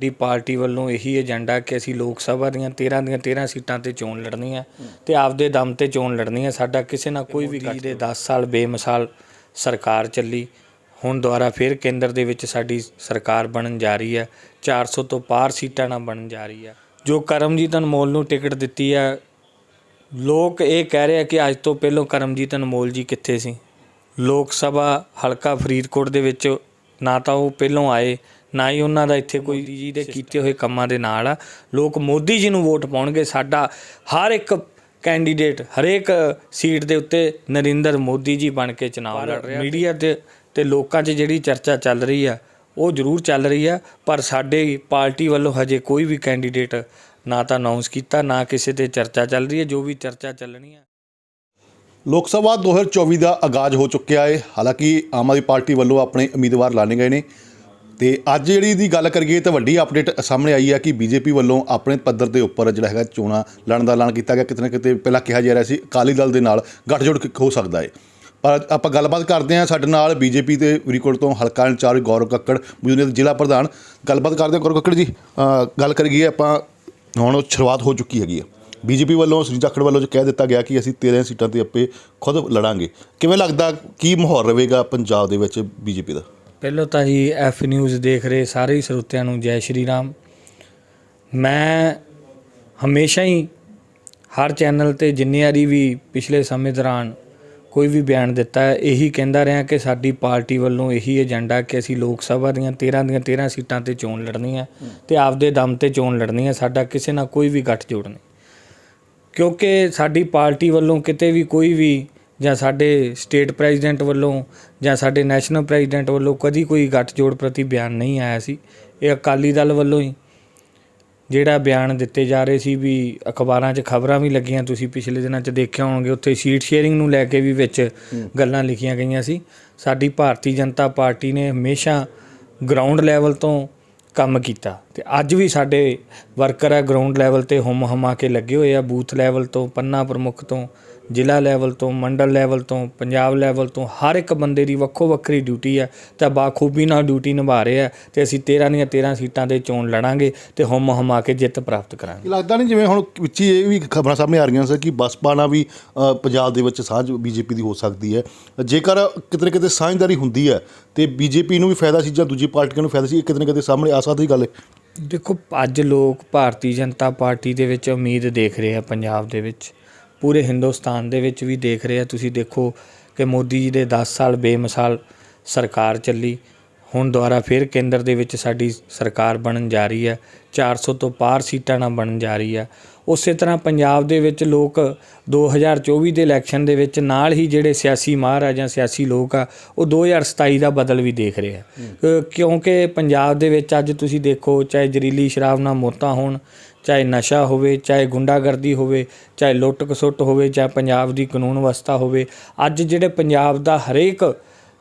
ਦੀ party ਵੱਲੋਂ ਇਹੀ agenda ਕਿ ਅਸੀਂ ਲੋਕ ਸਭਾ ਦੀਆਂ 13 ਦੀਆਂ 13 ਸੀਟਾਂ ਤੇ ਚੋਣ ਲੜਨੀ ਹੈ ਤੇ ਆਪਦੇ ਦਮ ਤੇ ਚੋਣ ਲੜਨੀ ਹੈ ਸਾਡਾ ਕਿਸੇ ਨਾਲ ਕੋਈ ਵੀ ਗੱਜ ਦੇ 10 ਸਾਲ ਬੇਮਿਸਾਲ ਸਰਕਾਰ ਚੱਲੀ। ਹੁਣ ਦੁਬਾਰਾ ਫਿਰ ਕੇਂਦਰ ਦੇ ਵਿੱਚ ਸਾਡੀ ਸਰਕਾਰ ਬਣਨ ਜਾ ਰਹੀ ਹੈ। 400 ਤੋਂ ਪਾਰ ਸੀਟਾਂ ਨਾਲ ਬਣਨ ਜਾ ਰਹੀ ਹੈ। ਜੋ ਕਰਮਜੀਤ ਅਨਮੋਲ ਨੂੰ ਟਿਕਟ ਦਿੱਤੀ ਹੈ, ਲੋਕ ਇਹ ਕਹਿ ਰਹੇ ਆ ਕਿ ਅੱਜ ਤੋਂ ਪਹਿਲਾਂ ਕਰਮਜੀਤ ਅਨਮੋਲ ਜੀ ਕਿੱਥੇ ਸੀ? ਲੋਕ ਸਭਾ ਹਲਕਾ ਫਰੀਦਕੋਟ ਦੇ ਵਿੱਚ ਨਾ ਤਾਂ ਉਹ ਪਹਿਲੋਂ ਆਏ ਨਾ ਹੀ ਉਹਨਾਂ ਦਾ ਇੱਥੇ ਕੋਈ ਜੀ ਦੇ ਕੀਤੇ ਹੋਏ ਕੰਮਾਂ ਦੇ ਨਾਲ ਆ। ਲੋਕ ਮੋਦੀ ਜੀ ਨੂੰ ਵੋਟ ਪਾਉਣਗੇ। ਸਾਡਾ ਹਰ ਇੱਕ ਕੈਂਡੀਡੇਟ ਹਰੇਕ ਸੀਟ ਦੇ ਉੱਤੇ ਨਰਿੰਦਰ ਮੋਦੀ ਜੀ ਬਣ ਕੇ ਚੁਣਾਵ ਲੜ ਰਿਹਾ ਮੀਡੀਆ ਤੇ ਤੇ ਲੋਕਾਂ 'ਚ ਜਿਹੜੀ ਚਰਚਾ ਚੱਲ ਰਹੀ ਆ ਉਹ ਜ਼ਰੂਰ ਚੱਲ ਰਹੀ ਆ। ਪਰ ਸਾਡੇ ਪਾਰਟੀ ਵੱਲੋਂ ਹਜੇ ਕੋਈ ਵੀ ਕੈਂਡੀਡੇਟ ਨਾ ਤਾਂ ਅਨਾਉਂਸ ਕੀਤਾ ਨਾ ਕਿਸੇ ਤੇ ਚਰਚਾ ਚੱਲ ਰਹੀ ਹੈ ਜੋ ਵੀ ਚਰਚਾ ਚੱਲਣੀ ਹੈ ਲੋਕ ਸਭਾ 2024 ਦਾ ਆਗਾਜ਼ ਹੋ ਚੁੱਕਿਆ ਹੈ ਹਾਲਾਂਕਿ ਆਮ ਆਦਮੀ ਪਾਰਟੀ ਵੱਲੋਂ ਆਪਣੇ ਉਮੀਦਵਾਰ ਲਾਣੇ ਗਏ ਨੇ। ਤੇ ਅੱਜ ਜਿਹੜੀ ਦੀ ਗੱਲ ਕਰੀਏ ਤਾਂ ਵੱਡੀ ਅਪਡੇਟ ਸਾਹਮਣੇ ਆਈ ਹੈ ਕਿ ਬੀਜੇਪੀ ਵੱਲੋਂ ਆਪਣੇ ਪੱਧਰ ਦੇ ਉੱਪਰ ਜਿਹੜਾ ਹੈਗਾ ਚੋਣਾਂ ਲੜਨ ਦਾ ਐਲਾਨ ਕੀਤਾ ਗਿਆ। ਕਿਤੇ ਨਾ ਕਿਤੇ ਪਹਿਲਾਂ ਕਿਹਾ ਜਾ ਰਿਹਾ ਸੀ, ਅਕਾਲੀ ਦਲ ਦੇ ਨਾਲ ਗੱਠਜੋੜ ਹੋ ਸਕਦਾ ਹੈ ਪਰ ਆਪਾਂ ਗੱਲਬਾਤ ਕਰਦੇ ਹਾਂ ਸਾਡੇ ਨਾਲ ਬੀਜੇਪੀ ਦੇ ਫਰੀਦਕੋਟ ਤੋਂ ਹਲਕਾ ਇੰਚਾਰਜ ਗੌਰਵ ਕੱਕੜ ਮੌਜੂਦ ਜ਼ਿਲ੍ਹਾ ਪ੍ਰਧਾਨ। ਗੱਲਬਾਤ ਕਰਦੇ ਹਾਂ ਗੌਰਵ ਕੱਕੜ ਜੀ। ਗੱਲ ਕਰੀਏ ਆਪਾਂ, ਹੁਣ ਸ਼ੁਰੂਆਤ ਹੋ ਚੁੱਕੀ ਹੈਗੀ ਹੈ ਬੀਜੇਪੀ ਵੱਲੋਂ ਸ੍ਰੀ ਜਾਖੜ ਵੱਲੋਂ ਜੋ ਕਹਿ ਦਿੱਤਾ ਗਿਆ ਕਿ ਅਸੀਂ 13 ਸੀਟਾਂ ਤੇ ਆਪੇ ਖੁਦ ਲੜਾਂਗੇ। ਕਿਵੇਂ ਲੱਗਦਾ, ਕੀ ਮਾਹੌਲ ਰਹੇਗਾ ਪੰਜਾਬ ਦੇ ਵਿੱਚ ਬੀਜੇਪੀ ਦਾ? ਪਹਿਲਾਂ ਤਾਂ ਜੀ ਐਫ ਨਿਊਜ਼ ਦੇਖ ਰਹੇ ਸਾਰੇ ਹੀ ਸਰੋਤਿਆਂ ਨੂੰ ਜੈ ਸ਼੍ਰੀ ਰਾਮ। ਮੈਂ ਹਮੇਸ਼ਾ ਹੀ ਹਰ ਚੈਨਲ ਤੇ ਜਿੰਨੀ ਵਾਰੀ ਵੀ ਪਿਛਲੇ ਸਮੇਂ ਦੌਰਾਨ ਕੋਈ ਵੀ ਬਿਆਨ ਦਿੱਤਾ ਹੈ, ਇਹੀ ਕਹਿੰਦਾ ਰਿਹਾ ਕਿ ਸਾਡੀ ਪਾਰਟੀ ਵੱਲੋਂ ਇਹੀ ਏਜੰਡਾ ਕਿ ਅਸੀਂ ਲੋਕ ਸਭਾ ਦੀਆਂ 13 ਦੀਆਂ 13 ਸੀਟਾਂ ਤੇ ਚੋਣ ਲੜਨੀ ਹੈ ਤੇ ਆਪਦੇ ਦਮ ਤੇ ਚੋਣ ਲੜਨੀ ਹੈ, ਸਾਡਾ ਕਿਸੇ ਨਾਲ ਕੋਈ ਵੀ ਗੱਠ ਜੋੜ ਨਹੀਂ। ਕਿਉਂਕਿ ਸਾਡੀ ਪਾਰਟੀ ਵੱਲੋਂ ਕਿਤੇ ਵੀ ਕੋਈ ਵੀ ਜਾਂ ਸਾਡੇ ਸਟੇਟ ਪ੍ਰੈਜ਼ੀਡੈਂਟ ਵੱਲੋਂ ਜਾਂ ਸਾਡੇ ਨੈਸ਼ਨਲ ਪ੍ਰੈਜ਼ੀਡੈਂਟ ਵੱਲੋਂ ਕਦੀ ਕੋਈ ਗੱਠਜੋੜ ਪ੍ਰਤੀ ਬਿਆਨ ਨਹੀਂ ਆਇਆ ਸੀ। ਇਹ ਅਕਾਲੀ ਦਲ ਵੱਲੋਂ ਹੀ ਜਿਹੜਾ ਬਿਆਨ ਦਿੱਤੇ ਜਾ ਰਹੇ ਸੀ ਵੀ ਅਖਬਾਰਾਂ 'ਚ ਖਬਰਾਂ ਵੀ ਲੱਗੀਆਂ ਤੁਸੀਂ ਪਿਛਲੇ ਦਿਨਾਂ 'ਚ ਦੇਖਿਆ ਹੋਣਗੇ ਉੱਥੇ ਸੀਟ ਸ਼ੇਅਰਿੰਗ ਨੂੰ ਲੈ ਕੇ ਵੀ ਵਿੱਚ ਗੱਲਾਂ ਲਿਖੀਆਂ ਗਈਆਂ ਸੀ। ਸਾਡੀ ਭਾਰਤੀ ਜਨਤਾ ਪਾਰਟੀ ਨੇ ਹਮੇਸ਼ਾ ਗਰਾਊਂਡ ਲੈਵਲ ਤੋਂ ਕੰਮ ਕੀਤਾ ਤੇ ਅੱਜ ਵੀ ਸਾਡੇ ਵਰਕਰ ਆ ਗਰਾਊਂਡ ਲੈਵਲ ਤੇ ਹੁਮ ਹਮਾ ਕੇ ਲੱਗੇ ਹੋਏ ਆ ਬੂਥ ਲੈਵਲ ਤੋਂ ਪੰਨਾ ਪ੍ਰਮੁੱਖ ਤੋਂ। ਜ਼ਿਲ੍ਹਾ ਲੈਵਲ ਤੋਂ ਮੰਡਲ ਲੈਵਲ ਤੋਂ ਪੰਜਾਬ ਲੈਵਲ ਤੋਂ ਹਰ ਇੱਕ ਬੰਦੇ ਦੀ ਵੱਖੋ ਵੱਖਰੀ ਡਿਊਟੀ ਹੈ ਤਾਂ ਬਾਖੂਬੀ ਨਾਲ ਡਿਊਟੀ ਨਿਭਾ ਰਹੇ ਆ ਤੇ ਅਸੀਂ 13 ਦੀਆਂ 13 ਸੀਟਾਂ ਤੇ ਚੋਣ ਲੜਾਂਗੇ ਤੇ ਹੁਮ ਹਮਾ ਕੇ ਜਿੱਤ ਪ੍ਰਾਪਤ ਕਰਾਂਗੇ। ਲੱਗਦਾ ਨਹੀਂ ਜਿਵੇਂ ਹੁਣ ਵਿੱਚ ਹੀ ਇਹ ਵੀ ਖਬਰਾਂ ਸਾਹਮਣੇ ਆ ਰਹੀਆਂ ਸੀ ਕਿ ਬਸਪਾ ਨਾਲ ਵੀ ਪੰਜਾਬ ਦੇ ਵਿੱਚ ਸਾਂਝ ਬੀਜੇਪੀ ਦੀ ਹੋ ਸਕਦੀ ਹੈ। ਜੇਕਰ ਕਿਤੇ ਨਾ ਕਿਤੇ ਸਾਂਝਦਾਰੀ ਹੁੰਦੀ ਹੈ ਤੇ ਬੀਜੇਪੀ ਨੂੰ ਵੀ ਫਾਇਦਾ ਸੀ ਜਾਂ ਦੂਜੀ ਪਾਰਟੀਆਂ ਨੂੰ ਫਾਇਦਾ ਸੀ ਇਹ ਕਿਤੇ ਨਾ ਕਿਤੇ ਸਾਹਮਣੇ ਆ ਸਕਦੀ ਗੱਲ ਹੈ। ਦੇਖੋ ਅੱਜ ਲੋਕ ਭਾਰਤੀ ਜਨਤਾ ਪਾਰਟੀ ਦੇ ਵਿੱਚ ਉਮੀਦ ਦੇਖ ਰਹੇ ਆ ਪੰਜਾਬ ਦੇ ਵਿੱਚ। ਪੂਰੇ ਹਿੰਦੁਸਤਾਨ ਦੇ ਵਿੱਚ ਵੀ ਦੇਖ ਰਹੇ ਆ। ਤੁਸੀਂ ਦੇਖੋ ਕਿ ਮੋਦੀ ਜੀ ਦੇ 10 ਸਾਲ ਬੇਮਿਸਾਲ ਸਰਕਾਰ ਚੱਲੀ। ਹੁਣ ਦੁਬਾਰਾ ਫਿਰ ਕੇਂਦਰ ਦੇ ਵਿੱਚ ਸਾਡੀ ਸਰਕਾਰ ਬਣਨ ਜਾ ਰਹੀ ਹੈ 400 ਤੋਂ ਪਾਰ ਸੀਟਾਂ ਨਾਲ ਬਣਨ ਜਾ ਰਹੀ ਹੈ। ਉਸੇ ਤਰ੍ਹਾਂ ਪੰਜਾਬ ਦੇ ਵਿੱਚ ਲੋਕ 2024 ਦੇ ਇਲੈਕਸ਼ਨ ਦੇ ਵਿੱਚ ਨਾਲ ਹੀ ਜਿਹੜੇ ਸਿਆਸੀ ਮਾਹਰ ਆ ਜਾਂ ਸਿਆਸੀ ਲੋਕ ਆ, ਉਹ 2027 ਦਾ ਬਦਲ ਵੀ ਦੇਖ ਰਹੇ ਆ। ਕਿਉਂਕਿ ਪੰਜਾਬ ਦੇ ਵਿੱਚ ਅੱਜ ਤੁਸੀਂ ਦੇਖੋ, ਚਾਹੇ ਜ਼ਰੀਲੀ ਸ਼ਰਾਬ ਨਾਲ ਮੌਤਾਂ ਹੋਣ, ਚਾਹੇ ਨਸ਼ਾ ਹੋਵੇ, ਚਾਹੇ ਗੁੰਡਾਗਰਦੀ ਹੋਵੇ, ਚਾਹੇ ਲੁੱਟ ਖਸੁੱਟ ਹੋਵੇ ਚਾਹੇ ਪੰਜਾਬ ਦੀ ਕਾਨੂੰਨ ਵਿਵਸਥਾ ਹੋਵੇ, ਅੱਜ ਜਿਹੜੇ ਪੰਜਾਬ ਦਾ ਹਰੇਕ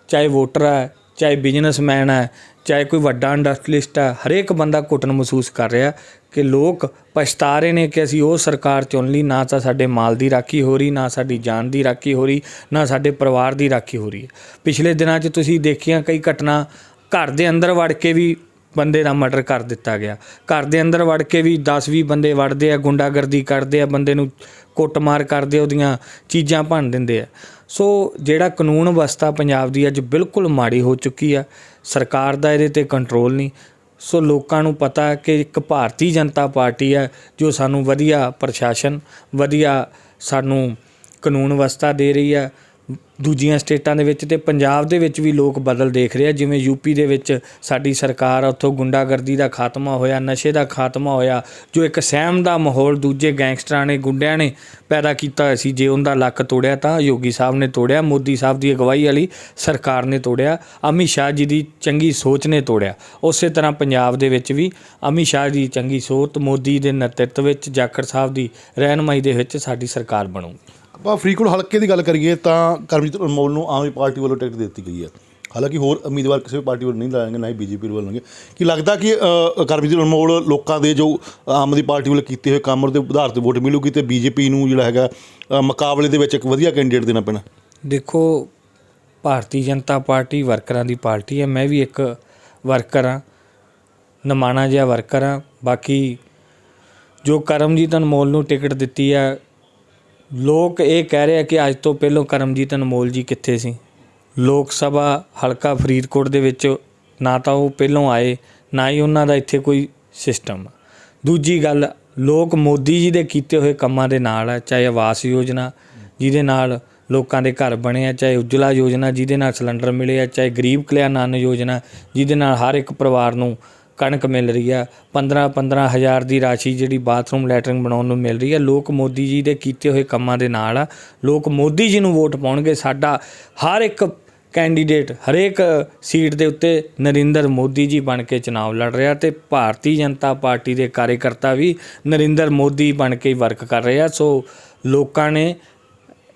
ਚਾਹੇ ਵੋਟਰ ਹੈ ਚਾਹੇ ਬਿਜ਼ਨਸਮੈਨ ਹੈ, ਚਾਹੇ ਕੋਈ ਵੱਡਾ ਇੰਡਸਟਰੀਲਿਸਟ ਹੈ, ਹਰੇਕ ਬੰਦਾ ਘੁੱਟਣ ਮਹਿਸੂਸ ਕਰ ਰਿਹਾ ਕਿ ਲੋਕ ਪਛਤਾ ਰਹੇ ਨੇ ਕਿ ਅਸੀਂ ਉਹ ਸਰਕਾਰ ਚੁਣ ਲਈ, ਨਾ ਤਾਂ ਸਾਡੇ ਮਾਲ ਦੀ ਰਾਖੀ ਹੋ ਰਹੀ, ਨਾ ਸਾਡੀ ਜਾਨ ਦੀ ਰਾਖੀ ਹੋ ਰਹੀ, ਨਾ ਸਾਡੇ ਪਰਿਵਾਰ ਦੀ ਰਾਖੀ ਹੋ ਰਹੀ ਹੈ। ਪਿਛਲੇ ਦਿਨਾਂ 'ਚ ਤੁਸੀਂ ਦੇਖੀਆਂ ਕਈ ਘਟਨਾ, ਘਰ ਦੇ ਅੰਦਰ ਵੜ ਕੇ ਵੀ ਬੰਦੇ ਦਾ ਮਰਡਰ ਕਰ ਦਿੱਤਾ ਗਿਆ। ਘਰ ਦੇ ਅੰਦਰ ਵੜ ਕੇ ਵੀ 10-20 ਬੰਦੇ ਵੜਦੇ ਆ, ਗੁੰਡਾਗਰਦੀ ਕਰਦੇ ਆ, ਬੰਦੇ ਨੂੰ ਕੁੱਟਮਾਰ ਕਰਦੇ ਉਹਦੀਆਂ ਚੀਜ਼ਾਂ ਭੰਨ ਦਿੰਦੇ ਆ। ਸੋ ਜਿਹੜਾ ਕਾਨੂੰਨ ਅਵਸਥਾ ਪੰਜਾਬ ਦੀ ਅੱਜ ਬਿਲਕੁਲ ਮਾੜੀ ਹੋ ਚੁੱਕੀ ਆ, ਸਰਕਾਰ ਦਾ ਇਹਦੇ ਤੇ ਕੰਟਰੋਲ ਨਹੀਂ। ਸੋ ਲੋਕਾਂ ਨੂੰ ਪਤਾ ਕਿ ਇੱਕ ਭਾਰਤੀ ਜਨਤਾ ਪਾਰਟੀ ਹੈ ਜੋ ਸਾਨੂੰ ਵਧੀਆ ਪ੍ਰਸ਼ਾਸਨ, ਵਧੀਆ ਸਾਨੂੰ ਕਾਨੂੰਨ ਵਿਵਸਥਾ ਦੇ ਰਹੀ ਹੈ ਦੂਜੀਆਂ ਸਟੇਟਾਂ ਦੇ ਵਿੱਚ ਤੇ ਪੰਜਾਬ ਦੇ ਵਿੱਚ ਵੀ ਲੋਕ ਬਦਲ ਦੇਖ ਰਹੇ ਆ। ਜਿਵੇਂ ਯੂਪੀ ਦੇ ਵਿੱਚ ਸਾਡੀ ਸਰਕਾਰ ਆ, ਉੱਥੋਂ ਗੁੰਡਾਗਰਦੀ ਦਾ ਖਾਤਮਾ ਹੋਇਆ ਨਸ਼ੇ ਦਾ ਖਾਤਮਾ ਹੋਇਆ ਜੋ ਇੱਕ ਸਹਿਮ ਦਾ ਮਾਹੌਲ ਦੂਜੇ ਗੈਂਗਸਟਰਾਂ ਨੇ ਗੁੰਡਿਆਂ ਨੇ ਪੈਦਾ ਕੀਤਾ ਹੋਇਆ ਸੀ ਜੇ ਉਹਦਾ ਲੱਕ ਤੋੜਿਆ ਤਾਂ ਯੋਗੀ ਸਾਹਿਬ ਨੇ ਤੋੜਿਆ ਮੋਦੀ ਸਾਹਿਬ ਦੀ ਅਗਵਾਈ ਵਾਲੀ ਸਰਕਾਰ ਨੇ ਤੋੜਿਆ ਅਮਿਤ ਸ਼ਾਹ ਜੀ ਦੀ ਚੰਗੀ ਸੋਚ ਨੇ ਤੋੜਿਆ। ਉਸੇ ਤਰ੍ਹਾਂ ਪੰਜਾਬ ਦੇ ਵਿੱਚ ਵੀ ਅਮਿਤ ਸ਼ਾਹ ਦੀ ਚੰਗੀ ਸੋਚ ਮੋਦੀ ਦੇ ਨੇਤਰਤਵ ਵਿੱਚ ਜਾਖੜ ਸਾਹਿਬ ਦੀ ਰਹਿਨਮਾਈ ਦੇ ਵਿੱਚ ਸਾਡੀ ਸਰਕਾਰ ਬਣੂਗੀ। ਆਪਾਂ ਫਰੀਦਕੋਟ ਹਲਕੇ ਦੀ ਗੱਲ ਕਰੀਏ ਤਾਂ ਕਰਮਜੀਤ ਅਨਮੋਲ ਨੂੰ ਆਮ ਆਦਮੀ ਪਾਰਟੀ ਵੱਲੋਂ ਟਿਕਟ ਦਿੱਤੀ ਗਈ ਹੈ। ਹਾਲਾਂਕਿ ਹੋਰ ਉਮੀਦਵਾਰ ਕਿਸੇ ਵੀ ਪਾਰਟੀ ਵੱਲੋਂ ਨਹੀਂ ਲਾਏਗੇ, ਨਾ ਹੀ ਬੀਜੇਪੀ ਵੱਲੋਂ ਲਾਏਗੇ। ਕਿ ਲੱਗਦਾ ਕਿ ਕਰਮਜੀਤ ਅਨਮੋਲ ਲੋਕਾਂ ਦੇ ਜੋ ਆਮ ਆਦਮੀ ਪਾਰਟੀ ਵੱਲੋਂ ਕੀਤੇ ਹੋਏ ਕੰਮ ਦੇ ਆਧਾਰ ਤੇ ਵੋਟ ਮਿਲੂਗੀ ਤੇ ਬੀਜੇਪੀ ਨੂੰ ਜਿਹੜਾ ਹੈਗਾ ਮੁਕਾਬਲੇ ਦੇ ਵਿੱਚ ਇੱਕ ਵਧੀਆ ਕੈਂਡੀਡੇਟ ਦੇਣਾ ਪੈਣਾ। ਦੇਖੋ, ਭਾਰਤੀ ਜਨਤਾ ਪਾਰਟੀ ਵਰਕਰਾਂ ਦੀ ਪਾਰਟੀ ਹੈ। ਮੈਂ ਵੀ ਇੱਕ ਵਰਕਰ ਹਾਂ, ਨਮਾਣਾ ਜਿਹਾ ਵਰਕਰ ਹਾਂ। ਬਾਕੀ ਜੋ ਕਰਮਜੀਤ ਅਨਮੋਲ ਨੂੰ ਟਿਕਟ ਦਿੱਤੀ ਹੈ ਲੋਕ ਇਹ ਕਹਿ ਰਹੇ ਆ ਕਿ ਅੱਜ ਤੋਂ ਪਹਿਲਾਂ ਕਰਮਜੀਤ ਅਨਮੋਲ ਜੀ ਕਿੱਥੇ ਸੀ? ਲੋਕ ਸਭਾ ਹਲਕਾ ਫਰੀਦਕੋਟ ਦੇ ਵਿੱਚ ਨਾ ਤਾਂ ਉਹ ਪਹਿਲਾਂ ਆਏ, ਨਾ ਹੀ ਉਹਨਾਂ ਦਾ ਇੱਥੇ ਕੋਈ ਸਿਸਟਮ ਦੂਜੀ ਗੱਲ, ਲੋਕ ਮੋਦੀ ਜੀ ਦੇ ਕੀਤੇ ਹੋਏ ਕੰਮਾਂ ਦੇ ਨਾਲ ਹੈ ਚਾਹੇ ਆਵਾਸ ਯੋਜਨਾ ਜਿਹਦੇ ਨਾਲ ਲੋਕਾਂ ਦੇ ਘਰ ਬਣੇ ਆ, ਚਾਹੇ ਉਜਲਾ ਯੋਜਨਾ ਜਿਹਦੇ ਨਾਲ ਸਿਲੰਡਰ ਮਿਲੇ ਆ, ਚਾਹੇ ਗਰੀਬ ਕਲਿਆਣ ਅੰਨ ਯੋਜਨਾ ਜਿਹਦੇ ਨਾਲ ਹਰ ਇੱਕ ਪਰਿਵਾਰ ਨੂੰ ਕਣਕ ਮਿਲ ਰਹੀ ਆ 15 15 ਹਜ਼ਾਰ ਦੀ ਰਾਸ਼ੀ ਜਿਹੜੀ ਬਾਥਰੂਮ ਲੈਟਰਿੰਗ ਬਣਾਉਣ ਨੂੰ ਮਿਲ ਰਹੀ ਆ। ਲੋਕ ਮੋਦੀ ਜੀ ਦੇ ਕੀਤੇ ਹੋਏ ਕੰਮਾਂ ਦੇ ਨਾਲ ਆ। ਲੋਕ ਮੋਦੀ ਜੀ ਨੂੰ ਵੋਟ ਪਾਉਣਗੇ। ਸਾਡਾ ਹਰ ਇੱਕ ਕੈਂਡੀਡੇਟ, ਹਰੇਕ ਸੀਟ ਦੇ ਉੱਤੇ ਨਰਿੰਦਰ ਮੋਦੀ ਜੀ ਬਣ ਕੇ ਚੁਣਾਵ ਲੜ ਰਿਹਾ ਤੇ ਭਾਰਤੀ ਜਨਤਾ ਪਾਰਟੀ ਦੇ ਕਾਰਜਕਰਤਾ ਵੀ ਨਰਿੰਦਰ ਮੋਦੀ ਬਣ ਕੇ ਵਰਕ ਕਰ ਰਹੇ ਆ। ਸੋ ਲੋਕਾਂ ਨੇ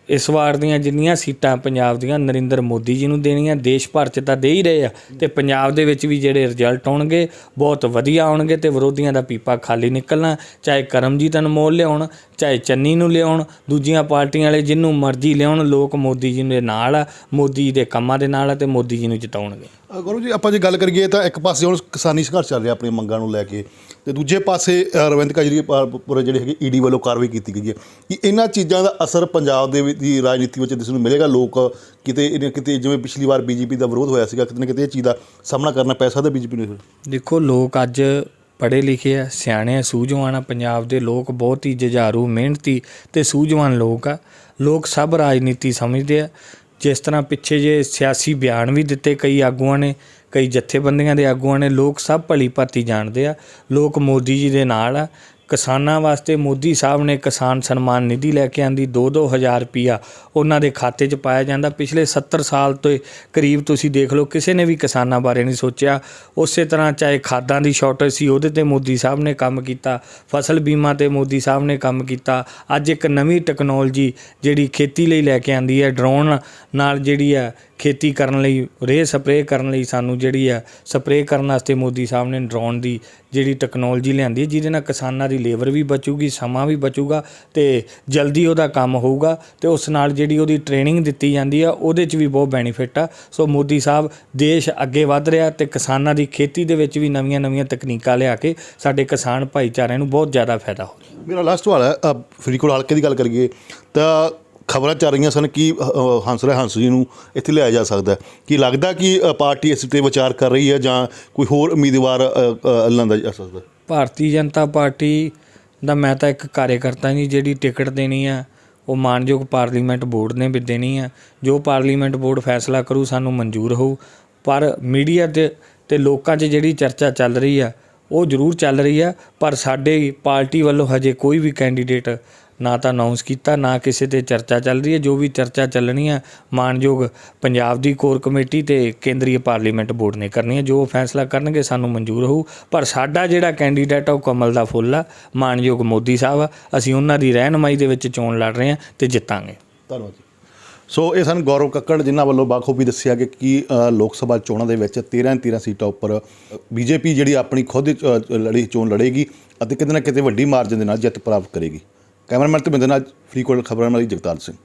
ਇਸ ਵਾਰ ਦੀਆਂ ਜਿੰਨੀਆਂ ਸੀਟਾਂ ਪੰਜਾਬ ਦੀਆਂ ਨਰਿੰਦਰ ਮੋਦੀ ਜੀ ਨੂੰ ਦੇਣੀਆਂ, ਦੇਸ਼ ਭਰ 'ਚ ਤਾਂ ਦੇ ਹੀ ਰਹੇ ਆ ਤੇ ਪੰਜਾਬ ਦੇ ਵਿੱਚ ਵੀ ਜਿਹੜੇ ਰਿਜ਼ਲਟ ਆਉਣਗੇ, ਬਹੁਤ ਵਧੀਆ ਆਉਣਗੇ ਤੇ ਵਿਰੋਧੀਆਂ ਦਾ ਪੀਪਾ ਖਾਲੀ ਨਿਕਲਣਾ, ਚਾਹੇ ਕਰਮਜੀਤ ਅਨਮੋਲ ਲਿਆਉਣ, ਚਾਹੇ ਚੰਨੀ ਨੂੰ ਲਿਆਉਣ, ਦੂਜੀਆਂ ਪਾਰਟੀਆਂ ਵਾਲੇ ਜਿੰਨੂੰ ਮਰਜ਼ੀ ਲਿਆਉਣ, ਲੋਕ ਮੋਦੀ ਜੀ ਦੇ ਨਾਲ ਆ, ਮੋਦੀ ਜੀ ਦੇ ਕੰਮਾਂ ਦੇ ਨਾਲ ਆ ਤੇ ਮੋਦੀ ਜੀ ਨੂੰ ਜਿਤਾਉਣਗੇ। ਗੁਰੂ ਜੀ ਆਪਾਂ ਜੇ ਗੱਲ ਕਰੀਏ ਤਾਂ ਇੱਕ ਪਾਸੇ ਹੁਣ ਕਿਸਾਨੀ ਸੰਘਰਸ਼ ਚੱਲ ਰਿਹਾ ਆਪਣੀਆਂ ਮੰਗਾਂ ਨੂੰ ਲੈ ਕੇ ਤੇ ਦੂਜੇ ਪਾਸੇ ਅ, ਰਵਿੰਦਰ ਜਿਹੜੇ ਹੈਗੇ ਈਡੀ ਵੱਲੋਂ ਕਾਰਵਾਈ ਕੀਤੀ ਗਈ ਹੈ ਕਿ ਇਹਨਾਂ ਚੀਜ਼ਾਂ ਦਾ ਅਸਰ ਪੰਜਾਬ ਦੇ ਦੀ ਰਾਜਨੀਤੀ ਵਿੱਚ ਦਿਸ ਨੂੰ ਮਿਲੇਗਾ। ਲੋਕ ਕਿਤੇ ਇਹਨੇ- ਕਿਤੇ ਜਿਵੇਂ ਪਿਛਲੀ ਵਾਰ ਬੀਜੇਪੀ ਦਾ ਵਿਰੋਧ ਹੋਇਆ ਸੀਗਾ ਕਿਤੇ ਨਾ ਕਿਤੇ ਇਹ ਚੀਜ਼ ਦਾ ਸਾਹਮਣਾ ਕਰਨਾ ਪੈ ਸਕਦਾ ਬੀਜੇਪੀ ਨੂੰ ਦੇਖੋ ਲੋਕ ਅੱਜ ਪੜ੍ਹੇ ਲਿਖੇ ਆ ਸਿਆਣੇ ਆ ਸੂਝਵਾਨ ਆ। ਪੰਜਾਬ ਦੇ ਲੋਕ ਬਹੁਤ ਹੀ ਜਜ਼ਾਰੂ ਮਿਹਨਤੀ ਤੇ ਸੂਝਵਾਨ ਲੋਕ ਆ। ਲੋਕ ਸਭ ਰਾਜਨੀਤੀ ਸਮਝਦੇ ਆ। ਜਿਸ ਤਰ੍ਹਾਂ ਪਿੱਛੇ ਜੇ ਸਿਆਸੀ ਬਿਆਨ ਵੀ ਦਿੱਤੇ ਕਈ ਆਗੂਆਂ ਨੇ, ਕਈ ਜਥੇਬੰਦੀਆਂ ਦੇ ਆਗੂਆਂ ਨੇ, ਲੋਕ ਸਭ ਭਲੀ ਭਾਤੀ ਜਾਣਦੇ ਆ, ਲੋਕ ਮੋਦੀ ਜੀ ਦੇ ਨਾਲ ਆ। ਕਿਸਾਨਾਂ ਵਾਸਤੇ ਮੋਦੀ ਸਾਹਿਬ ਨੇ ਕਿਸਾਨ ਸਨਮਾਨ ਨਿਧੀ ਲੈ ਕੇ ਆਂਦੀ 2-2000 ਰੁਪਿਆ ਉਹਨਾਂ ਦੇ ਖਾਤੇ 'ਚ ਪਾਇਆ ਜਾਂਦਾ। ਪਿਛਲੇ 70 ਸਾਲ ਤੋਂ ਕਰੀਬ ਤੁਸੀਂ ਦੇਖ ਲਓ, ਕਿਸੇ ਨੇ ਵੀ ਕਿਸਾਨਾਂ ਬਾਰੇ ਨਹੀਂ ਸੋਚਿਆ। ਉਸੇ ਤਰ੍ਹਾਂ ਚਾਹੇ ਖਾਦਾਂ ਦੀ ਸ਼ਾਰਟੇਜ ਸੀ, ਉਹਦੇ ਤੇ ਮੋਦੀ ਸਾਹਿਬ ਨੇ ਕੰਮ ਕੀਤਾ, ਫਸਲ ਬੀਮਾ ਤੇ ਮੋਦੀ ਸਾਹਿਬ ਨੇ ਕੰਮ ਕੀਤਾ। ਅੱਜ ਇੱਕ ਨਵੀਂ ਟੈਕਨੋਲੋਜੀ ਜਿਹੜੀ ਖੇਤੀ ਲਈ ਲੈ ਕੇ ਆਂਦੀ ਹੈ ਡਰੋਨ ਨਾਲ ਜਿਹੜੀ ਹੈ ਖੇਤੀ ਕਰਨ ਲਈ ਰੇਹ ਸਪਰੇਅ ਕਰਨ ਲਈ ਸਾਨੂੰ ਜਿਹੜੀ ਆ ਸਪਰੇਅ ਕਰਨ ਵਾਸਤੇ ਮੋਦੀ ਸਾਹਿਬ ਨੇ ਡਰੋਨ ਦੀ ਜਿਹੜੀ ਟੈਕਨੋਲੋਜੀ ਲਿਆਂਦੀ ਹੈ ਜਿਹਦੇ ਨਾਲ ਕਿਸਾਨਾਂ ਦੀ ਲੇਬਰ ਵੀ ਬਚੂਗੀ ਸਮਾਂ ਵੀ ਬਚੂਗਾ ਤੇ ਜਲਦੀ ਉਹਦਾ ਕੰਮ ਹੋਊਗਾ ਤੇ ਉਸ ਨਾਲ ਜਿਹੜੀ ਉਹਦੀ ਟ੍ਰੇਨਿੰਗ ਦਿੱਤੀ ਜਾਂਦੀ ਆ ਉਹਦੇ 'ਚ ਵੀ ਬਹੁਤ ਬੈਨੀਫਿਟ ਆ। ਸੋ ਮੋਦੀ ਸਾਹਿਬ ਦੇਸ਼ ਅੱਗੇ ਵੱਧ ਰਿਹਾ ਤੇ ਕਿਸਾਨਾਂ ਦੀ ਖੇਤੀ ਦੇ ਵਿੱਚ ਵੀ ਨਵੀਆਂ-ਨਵੀਆਂ ਤਕਨੀਕਾਂ ਲਿਆ ਕੇ ਸਾਡੇ ਕਿਸਾਨ ਭਾਈਚਾਰਿਆਂ ਨੂੰ ਬਹੁਤ ਜ਼ਿਆਦਾ ਫਾਇਦਾ ਹੋ ਰਿਹਾ। ਮੇਰਾ ਲਾਸਟ ਸਵਾਲ ਹੈ ਅ, ਫਰੀਦਕੋਟ ਹਲਕੇ ਦੀ ਗੱਲ ਕਰੀਏ ਤਾਂ ਖਬਰਾਂ ਚੱਲ ਰਹੀਆਂ ਸਨ ਕਿ ਅ, ਅ, ਹੰਸ ਜੀ ਨੂੰ ਇੱਥੇ ਲਿਆਇਆ ਜਾ ਸਕਦਾ ਹੈ। ਕੀ ਲੱਗਦਾ ਕਿ ਪਾਰਟੀ ਇਸ ਤੇ ਵਿਚਾਰ ਕਰ ਰਹੀ ਹੈ ਜਾਂ ਕੋਈ ਹੋਰ ਉਮੀਦਵਾਰ ਅ, ਜਾ ਸਕਦਾ ਭਾਰਤੀ ਜਨਤਾ ਪਾਰਟੀ ਦਾ ਮੈਂ ਤਾਂ ਇੱਕ ਕਾਰਜਕਰਤਾ ਨਹੀਂ ਜਿਹੜੀ ਟਿਕਟ ਦੇਣੀ ਆ ਉਹ ਮਾਨਯੋਗ ਪਾਰਲੀਮੈਂਟ ਬੋਰਡ ਨੇ ਵੀ ਦੇਣੀ ਆ। ਜੋ ਪਾਰਲੀਮੈਂਟ ਬੋਰਡ ਫੈਸਲਾ ਕਰੂ ਸਾਨੂੰ ਮਨਜ਼ੂਰ ਹੋਊ। ਪਰ ਮੀਡੀਆ ਤੇ ਤੇ ਲੋਕਾਂ 'ਚ ਜਿਹੜੀ ਚਰਚਾ ਚੱਲ ਰਹੀ ਆ ਉਹ ਜ਼ਰੂਰ ਚੱਲ ਰਹੀ ਆ। ਪਰ ਸਾਡੇ ਪਾਰਟੀ ਵੱਲੋਂ ਹਜੇ ਕੋਈ ਵੀ ਕੈਂਡੀਡੇਟ ਨਾ ਤਾਂ ਅਨਾਉਂਸ ਕੀਤਾ, ਨਾ ਕਿਸੇ ਤੇ ਚਰਚਾ ਚੱਲ ਰਹੀ ਹੈ। ਜੋ ਵੀ ਚਰਚਾ ਚੱਲਣੀ ਹੈ, ਮਾਨਯੋਗ ਪੰਜਾਬ ਦੀ ਕੋਰ ਕਮੇਟੀ ਤੇ ਕੇਂਦਰੀ ਪਾਰਲੀਮੈਂਟ ਬੋਰਡ ਨੇ ਕਰਨੀ ਹੈ। ਜੋ ਫੈਸਲਾ ਕਰਨਗੇ, ਸਾਨੂੰ ਮਨਜ਼ੂਰ ਹੋਊ। ਪਰ ਸਾਡਾ ਜਿਹੜਾ ਕੈਂਡੀਡੇਟ ਆ, ਉਹ ਕਮਲ ਦਾ ਫੁੱਲ ਆ, ਮਾਨਯੋਗ ਮੋਦੀ ਸਾਹਿਬ ਆ। ਅਸੀਂ ਉਹਨਾਂ ਦੀ ਰਹਿਨਮਾਈ ਦੇ ਵਿੱਚ ਚੋਣ ਲੜ ਰਹੇ ਹਾਂ ਤੇ ਜਿੱਤਾਂਗੇ। ਧੰਨਵਾਦ ਜੀ। ਸੋ ਇਹ ਸਨ ਗੌਰਵ ਕੱਕੜ, ਜਿਨ੍ਹਾਂ ਵੱਲੋਂ ਬਾਖੂਬੀ ਦੱਸਿਆ ਕਿ ਕੀ ਲੋਕ ਸਭਾ ਚੋਣਾਂ ਦੇ ਵਿੱਚ 13 13 ਸੀਟਾਂ ਉੱਪਰ ਬੀਜੇਪੀ ਜਿਹੜੀ ਆਪਣੀ ਖੁਦ ਲੜੀ, ਚੋਣ ਲੜੇਗੀ ਅਤੇ ਕਿਤੇ ਨਾ ਕਿਤੇ ਵੱਡੀ ਮਾਰਜਨ ਦੇ ਨਾਲ ਜਿੱਤ ਪ੍ਰਾਪਤ ਕਰੇਗੀ। ਕੈਮਰਾਮੈਨ ਤੇ ਬਿੰਦਰ ਨਾਲ ਖਬਰਾਂ ਵਾਲੀ ਜਗਤਾਰ ਸਿੰਘ।